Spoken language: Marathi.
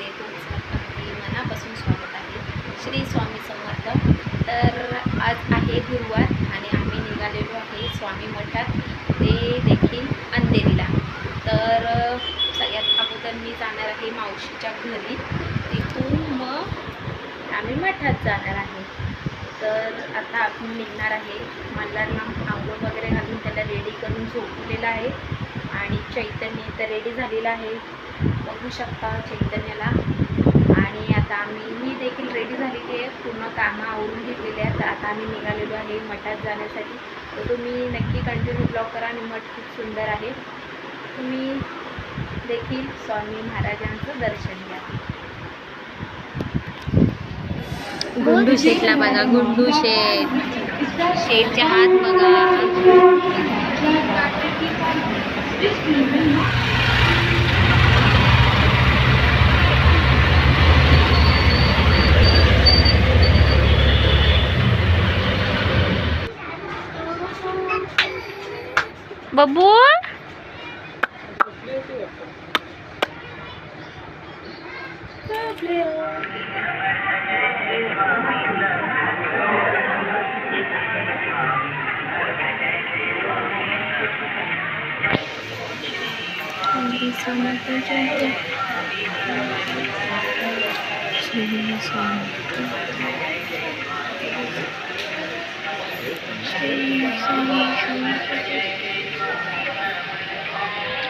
मध्ये मनापासून स्वागत आहे. श्री स्वामी समर्थ. तर आज आहे गुरुवार आणि आम्ही निघालेलो आहे स्वामी मठात. ते देखील अंधेरीला. तर सगळ्यात अगोदर मी जाणार आहे मावशीच्या घरी. तिथून मग आम्ही मठात जाणार आहे. तर आता आपण निघणार आहे. मल्हारला आंघोळ वगैरे घालून त्याला रेडी करून झोपलेलं आहे. आणि चैतन्य तर रेडी झालेला आहे. बघू शकता चैतन्याला. आणि आता आम्ही मी देखील रेडी झालेली आहे पूर्ण कामं आवरून घेतलेली आहेत. आता आम्ही निघालेलो आहे मठात जाण्यासाठी. तर तुम्ही नक्की कंटिन्यू ब्लॉग करा आणि मठ खूप सुंदर आहे. तुम्ही देखील स्वामी महाराजांचं दर्शन घ्या. गुंडू शेठला बघा गुंडू शेठ. शेठचे हात बघा. Бабо? Thank you.